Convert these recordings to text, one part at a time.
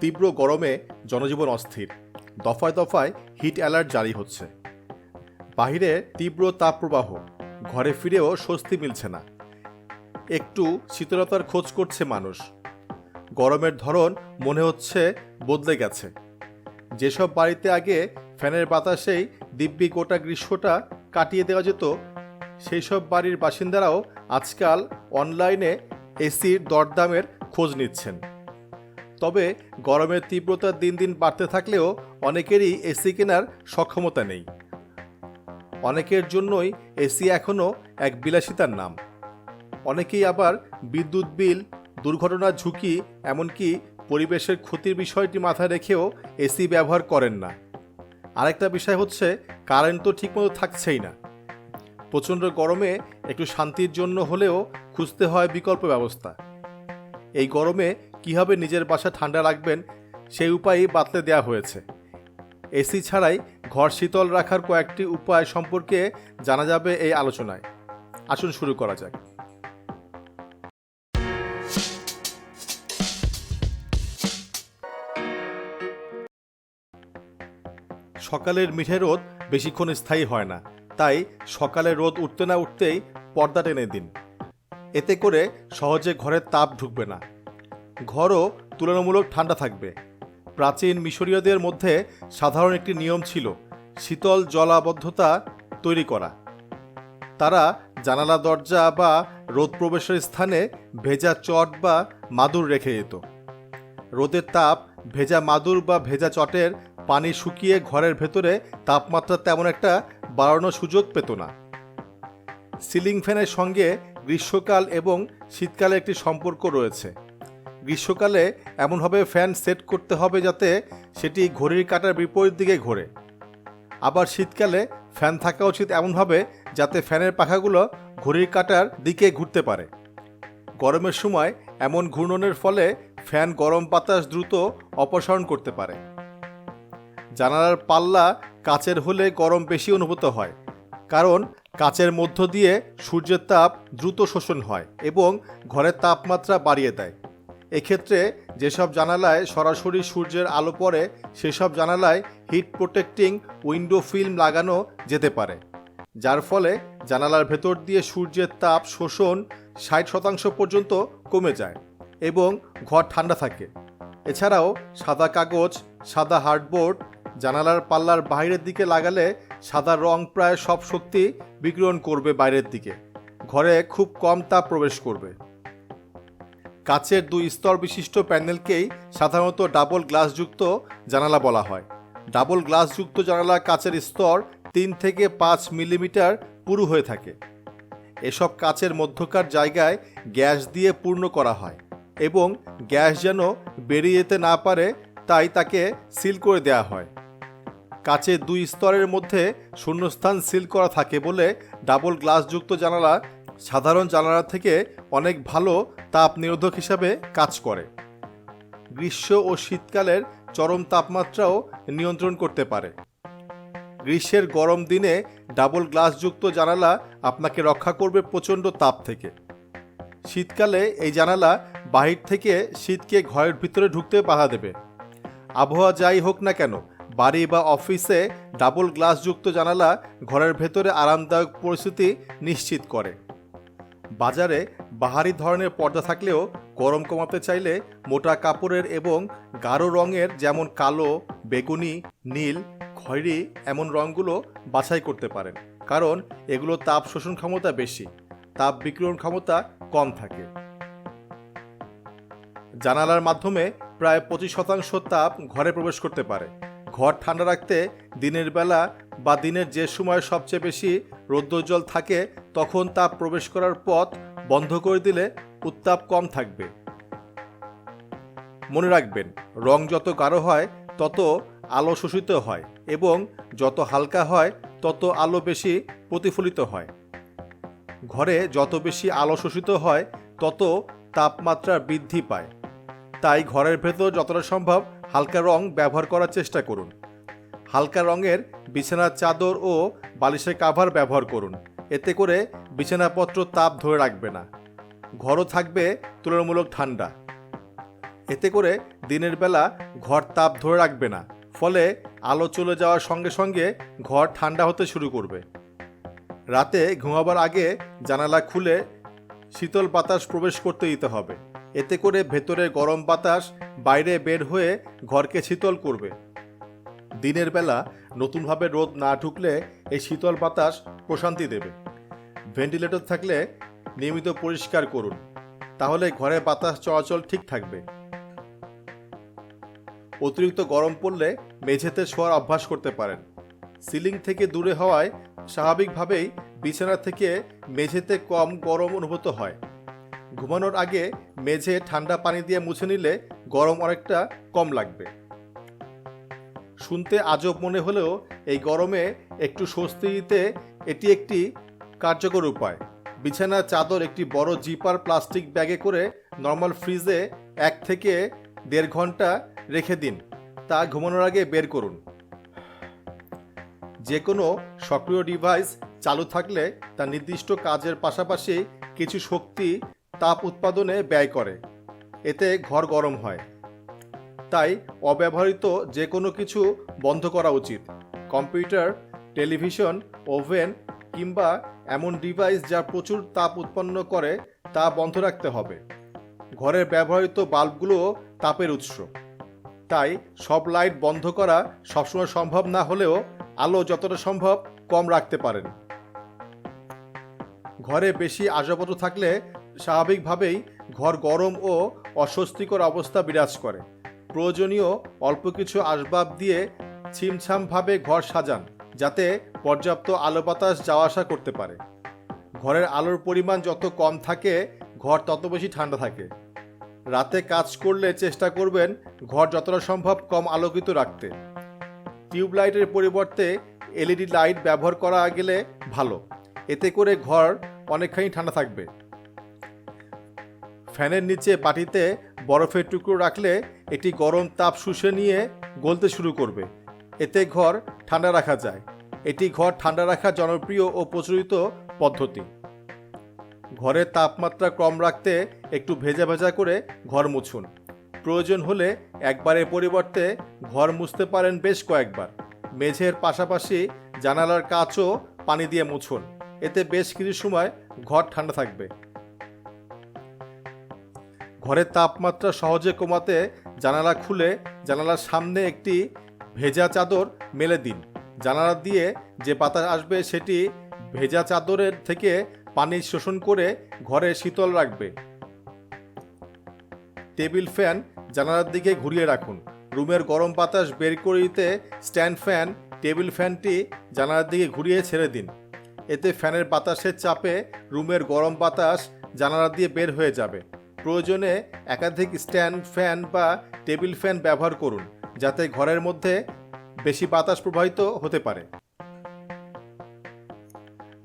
তীব্র গরমে জনজীবন অস্থির। দফায় দফায় হিট অ্যালার্ট জারি হচ্ছে। বাহিরে তীব্র তাপপ্রবাহ। ঘরে ফিরেও স্বস্তি মিলছে না। একটু শীতলতার খোঁজ করছে মানুষ। গরমের ধরন মনে হচ্ছে বদলে গেছে। যেসব বাড়িতে আগে ফ্যানের বাতাসেই দিব্যি গোটা গ্রীষ্মটা কাটিয়ে দেওয়া যেত সেই সব বাড়ির বাসিন্দারাও আজকাল অনলাইনে এসির দরদামের খোঁজ নিচ্ছেন। তবে গরমের তীব্রতা দিন দিন বাড়তে থাকলেও অনেকেরই এসি কেনার সক্ষমতা নেই। অনেকের জন্যই এসি এখনও এক বিলাসিতার নাম। অনেকেই আবার বিদ্যুৎ বিল, দুর্ঘটনার ঝুঁকি, এমনকি পরিবেশের ক্ষতির বিষয়টি মাথায় রেখেও এসি ব্যবহার করেন না। আরেকটা বিষয় হচ্ছে, কারেন্ট তো ঠিকমতো থাকছেই না। প্রচণ্ড গরমে একটু শান্তির জন্য হলেও খুঁজতে হয় বিকল্প ব্যবস্থা। এই গরমে কীভাবে নিজের বাসা ঠান্ডা রাখবেন সেই উপায়ই বাতলে দেওয়া হয়েছে। এসি ছাড়াই ঘর শীতল রাখার কয়েকটি উপায় সম্পর্কে জানা যাবে এই আলোচনায়। আসুন শুরু করা যাক। সকালের মিঠে রোদ বেশিক্ষণ স্থায়ী হয় না, তাই সকালে রোদ উঠতে না উঠতেই পর্দা টেনে দিন। এতে করে সহজে ঘরের তাপ ঢুকবে না। ঘরও তুলনামূলক ঠান্ডা থাকবে। প্রাচীন মিশরীয়দের মধ্যে সাধারণ একটি নিয়ম ছিল শীতল জলাবদ্ধতা তৈরি করা। তারা জানালা, দরজা বা রোদ প্রবেশের স্থানে ভেজা চট বা মাদুর রেখে যেত রোদের তাপ ভেজা মাদুর বা ভেজা চটের পানি শুকিয়ে ঘরের ভেতরে তাপমাত্রা তেমন একটা বাড়ানোর সুযোগ পেত না। সিলিং ফ্যানের সঙ্গে গ্রীষ্মকাল এবং শীতকালে একটি সম্পর্ক রয়েছে। গ্রীষ্মকালে এমনভাবে ফ্যান সেট করতে হবে যাতে সেটি ঘড়ির কাটার বিপরীত দিকে ঘোরে। আবার শীতকালে ফ্যান থাকা উচিত এমনভাবে যাতে ফ্যানের পাখাগুলো ঘড়ির কাটার দিকে ঘুরতে পারে। গরমের সময় এমন ঘূর্ণনের ফলে ফ্যান গরম বাতাস দ্রুত অপসারণ করতে পারে। জানালার পাল্লা কাচের হলে গরম বেশি অনুভূত হয়, কারণ কাচের মধ্য দিয়ে সূর্যের তাপ দ্রুত শোষণ হয় এবং ঘরের তাপমাত্রা বাড়িয়ে দেয়। এক্ষেত্রে যেসব জানালায় সরাসরি সূর্যের আলো পড়ে, সেসব জানালায় হিট প্রোটেক্টিং উইন্ডো ফিল্ম লাগানো যেতে পারে। যার ফলে জানালার ভেতর দিয়ে সূর্যের তাপ শোষণ ষাট শতাংশ পর্যন্ত কমে যায় এবং ঘর ঠান্ডা থাকে। এছাড়াও সাদা কাগজ, সাদা হার্ডবোর্ড, জানালার পাল্লার বাইরের দিকে লাগালে সাদা রং প্রায় সব শক্তি বিকিরণ করবে বাইরের দিকে। ঘরে খুব কম তাপ প্রবেশ করবে। কাচের দুই স্তর বিশিষ্ট প্যানেলকেই সাধারণত ডাবল গ্লাসযুক্ত জানালা বলা হয়। ডাবল গ্লাসযুক্ত জানালা কাচের স্তর তিন থেকে পাঁচ মিলিমিটার পুরু হয়ে থাকে। এসব কাচের মধ্যকার জায়গায় গ্যাস দিয়ে পূর্ণ করা হয় এবং গ্যাস যেন বেরিয়ে যেতে না পারে তাই তাকে সিল করে দেওয়া হয়। কাচের দুই স্তরের মধ্যে শূন্যস্থান সিল করা থাকে বলে ডাবল গ্লাসযুক্ত জানালা সাধারণ জানালা থেকে অনেক ভালো তাপ নিরোধক হিসাবে কাজ করে। গ্রীষ্ম ও শীতকালের চরম তাপমাত্রাও নিয়ন্ত্রণ করতে পারে। গ্রীষ্মের গরম দিনে ডাবল গ্লাসযুক্ত জানালা আপনাকে রক্ষা করবে প্রচণ্ড তাপ থেকে। শীতকালে এই জানালা বাহির থেকে শীতকে ঘরের ভিতরে ঢুকতে বাধা দেবে। আবহাওয়া যাই হোক না কেন, বাড়ি বা অফিসে ডাবল গ্লাসযুক্ত জানালা ঘরের ভেতরে আরামদায়ক পরিস্থিতি নিশ্চিত করে। বাজারে বাহারি ধরনের পর্দা থাকলেও গরম কমাতে চাইলে মোটা কাপড়ের এবং গাঢ় রঙের যেমন কালো, বেগুনি, নীল, খয়েরি এমন রঙগুলো বাছাই করতে পারেন। কারণ এগুলো তাপ শোষণ ক্ষমতা বেশি, তাপ বিকিরণ ক্ষমতা কম থাকে। জানালার মাধ্যমে প্রায় পঁচিশ শতাংশ তাপ ঘরে প্রবেশ করতে পারে। ঘর ঠান্ডা রাখতে দিনের বেলা বা দিনের যে সময় সবচেয়ে বেশি রৌদ্রোজ্জ্বল থাকে, তখন তাপ প্রবেশ করার পথ বন্ধ করে দিলে উত্তাপ কম থাকবে। মনে রাখবেন, রং যত গাঢ় হয়, তত আলো শোষিত হয় এবং যত হালকা হয়, তত আলো বেশি প্রতিফলিত হয়। ঘরে যত বেশি আলো শোষিত হয়, তত তাপমাত্রা বৃদ্ধি পায়। তাই ঘরের ভেতর যতটা সম্ভব হালকা রং ব্যবহার করার চেষ্টা করুন। হালকা রঙের বিছানার চাদর ও বালিশের কাভার ব্যবহার করুন। এতে করে বিছানাপত্র তাপ ধরে রাখবে না। ঘরও থাকবে তুলনামূলক ঠান্ডা। এতে করে দিনের বেলা ঘর তাপ ধরে রাখবে না। ফলে আলো চলে যাওয়ার সঙ্গে সঙ্গে ঘর ঠান্ডা হতে শুরু করবে। রাতে ঘুমাবার আগে জানালা খুলে শীতল বাতাস প্রবেশ করতে দিতে হবে। এতে করে ভেতরে গরম বাতাস বাইরে বের হয়ে ঘরকে শীতল করবে। দিনের বেলা নতুনভাবে রোদ না ঢুকলে এই শীতল বাতাস প্রশান্তি দেবে। ভেন্টিলেটর থাকলে নিয়মিত পরিষ্কার করুন, তাহলে ঘরে বাতাস চলাচল ঠিক থাকবে। অতিরিক্ত গরম পড়লে মেঝেতে শোয়ার অভ্যাস করতে পারেন। সিলিং থেকে দূরে হওয়ায় স্বাভাবিকভাবেই বিছানা থেকে মেঝেতে কম গরম অনুভূত হয়। ঘুমানোর আগে মেঝে ঠান্ডা পানি দিয়ে মুছে নিলে গরম অনেকটা কম লাগবে। শুনতে আজব মনে হলেও এই গরমে একটু স্বস্তি দিতে এটি একটি কার্যকর উপায়। বিছানার চাদর, একটি বড় জিপার, প্লাস্টিক ব্যাগে করে নর্মাল ফ্রিজে এক থেকে দেড় ঘণ্টা রেখে দিন। তা ঘুমানোর আগে বের করুন। যে কোনো সক্রিয় ডিভাইস চালু থাকলে তা নির্দিষ্ট কাজের পাশাপাশি কিছু শক্তি তাপ উৎপাদনে ব্যয় করে। এতে ঘর গরম হয়। তাই অব্যবহৃত যে কোনো কিছু বন্ধ করা উচিত। কম্পিউটার, টেলিভিশন, ওভেন কিংবা এমন ডিভাইস যা প্রচুর তাপ উৎপন্ন করে তা বন্ধ রাখতে হবে। ঘরের ব্যবহৃত বাল্বগুলো তাপের উৎস। তাই সব লাইট বন্ধ করা সবসময় সম্ভব না হলেও আলো যতটা সম্ভব কম রাখতে পারেন। ঘরে বেশি আসবাবপত্র থাকলে স্বাভাবিকভাবেই ঘর গরম ও অস্বস্তিকর অবস্থা বিরাজ করে। প্রয়োজনীয় অল্প কিছু আসবাব দিয়ে ছিমছামভাবে ঘর সাজান, যাতে পর্যাপ্ত আলো বাতাস যাওয়া আসা করতে পারে। ঘরের আলোর পরিমাণ যত কম থাকে, ঘর তত বেশি ঠান্ডা থাকে। রাতে কাজ করলে চেষ্টা করবেন ঘর যতটা সম্ভব কম আলোকিত রাখতে। টিউব লাইটের পরিবর্তে এলইডি লাইট ব্যবহার করা গেলে ভালো। এতে করে ঘর অনেকখানি ঠান্ডা থাকবে। ফ্যানের নিচে বাটিতে বরফের টুকরো রাখলে এটি গরম তাপ শুষে নিয়ে গলতে শুরু করবে। এতে ঘর ঠান্ডা রাখা যায়। এটি ঘর ঠান্ডা রাখার জনপ্রিয় ও প্রচলিত পদ্ধতি। ঘরের তাপমাত্রা কম রাখতে একটু ভেজা ভেজা করে ঘর মুছুন। প্রয়োজন হলে একবারের পরিবর্তে ঘর মুছতে পারেন বেশ কয়েকবার। মেঝের পাশাপাশি জানালার কাচও পানি দিয়ে মুছুন। এতে বেশ কিছু সময় ঘর ঠান্ডা থাকবে। ঘরের তাপমাত্রা সহজে কমাতে জানালা খুলে জানালার সামনে একটি ভেজা চাদর মেলে দিন। জানালা দিয়ে যে বাতাস আসবে সেটি ভেজা চাদরের থেকে পানি শোষণ করে ঘরে শীতল রাখবে। টেবিল ফ্যান জানালার দিকে ঘুরিয়ে রাখুন। রুমের গরম বাতাস বের করে দিতে স্ট্যান্ড ফ্যান, টেবিল ফ্যানটি জানালার দিকে ঘুরিয়ে ছেড়ে দিন। এতে ফ্যানের বাতাসের চাপে রুমের গরম বাতাস জানালা দিয়ে বের হয়ে যাবে। প্রয়োজনে একাধিক স্ট্যান্ড ফ্যান বা টেবিল ফ্যান ব্যবহার করুন, যাতে ঘরের মধ্যে বেশি বাতাস প্রবাহিত হতে পারে।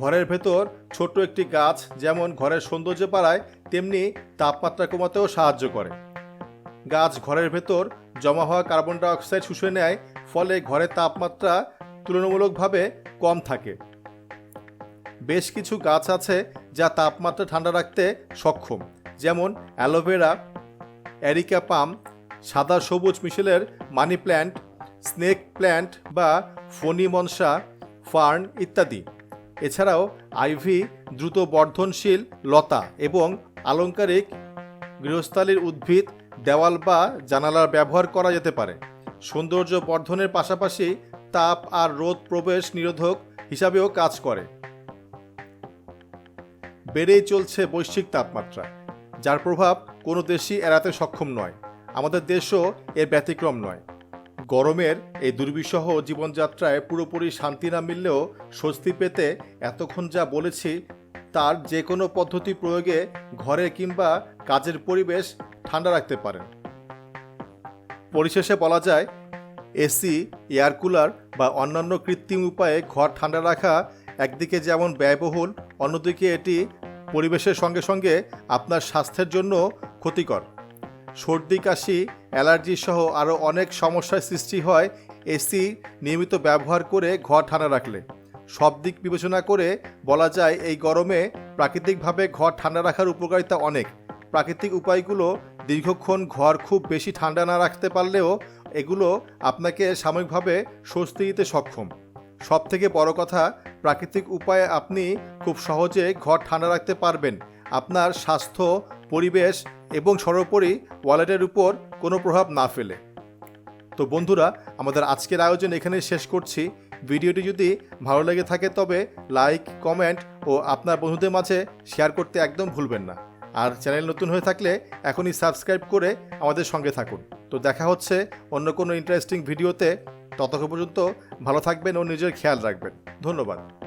ঘরের ভেতর ছোট্ট একটি গাছ যেমন ঘরের সৌন্দর্য বাড়ায়, তেমনি তাপমাত্রা কমাতেও সাহায্য করে। গাছ ঘরের ভেতর জমা হওয়া কার্বন ডাইঅক্সাইড শুষে নেয়, ফলে ঘরের তাপমাত্রা তুলনামূলকভাবে কম থাকে। বেশ কিছু গাছ আছে যা তাপমাত্রা ঠান্ডা রাখতে সক্ষম। যেমন অ্যালোভেরা, অ্যারিকা পাম, সাদা সবুজ মিশেলের মানি প্ল্যান্ট, স্নেক প্ল্যান্ট বা ফনি মনসা, ফার্ন ইত্যাদি। এছাড়াও আইভি, দ্রুত বর্ধনশীল লতা এবং আলংকারিক গৃহস্থালির উদ্ভিদ, দেওয়াল বা জানালার ব্যবহার করা যেতে পারে। সৌন্দর্য বর্ধনের পাশাপাশি তাপ আর রোদ প্রবেশ নিরোধক হিসাবেও কাজ করে। বেড়েই চলছে বৈশ্বিক তাপমাত্রা। যার প্রভাব কোনো দেশই এড়াতে সক্ষম নয়। আমাদের দেশও এর ব্যতিক্রম নয়। গরমের এই দুর্বিষহ জীবনযাত্রায় পুরোপুরি শান্তি না মিললেও স্বস্তি পেতে এতক্ষণ যা বলেছি, তার যে কোনো পদ্ধতি প্রয়োগে ঘরে কিংবা কাজের পরিবেশ ঠান্ডা রাখতে পারেন। পরিশেষে বলা যায়, এসি, এয়ার কুলার বা অন্যান্য কৃত্রিম উপায়ে ঘর ঠান্ডা রাখা একদিকে যেমন ব্যয়বহুল, অন্যদিকে এটি পরিবেশের সঙ্গে সঙ্গে আপনার স্বাস্থ্যের জন্য ক্ষতিকর। সর্দি, কাশি, অ্যালার্জি সহ আরও অনেক সমস্যার সৃষ্টি হয় এসি নিয়মিত ব্যবহার করে ঘর ঠান্ডা রাখলে। সব দিক বিবেচনা করে বলা যায় এই গরমে প্রাকৃতিকভাবে ঘর ঠান্ডা রাখার উপকারিতা অনেক। প্রাকৃতিক উপায়গুলো দীর্ঘক্ষণ ঘর খুব বেশি ঠান্ডা না রাখতে পারলেও এগুলো আপনাকে সাময়িকভাবে স্বস্তি দিতে সক্ষম। সব থেকে বড় কথা প্রাকৃতিক উপায়ে আপনি খুব সহজে ঘর ঠান্ডা রাখতে পারবেন। আপনার স্বাস্থ্য, পরিবেশ এবং সর্বোপরি ওয়ালেটের উপর কোনো প্রভাব না ফেলে। তো বন্ধুরা, আমাদের আজকের আয়োজন এখানেই শেষ করছি। ভিডিওটি যদি ভালো লেগে থাকে তবে লাইক, কমেন্ট ও আপনার বন্ধুদের মাঝে শেয়ার করতে একদম ভুলবেন না। আর চ্যানেল নতুন হয়ে থাকলে এখনই সাবস্ক্রাইব করে আমাদের সঙ্গে থাকুন। তো দেখা হচ্ছে অন্য কোনো ইন্টারেস্টিং ভিডিওতে। ততক্ষণ পর্যন্ত ভালো থাকবেন ও নিজের খেয়াল রাখবেন। ধন্যবাদ।